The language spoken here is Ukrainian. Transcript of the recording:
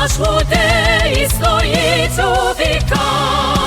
наш буде і стоїть у віках.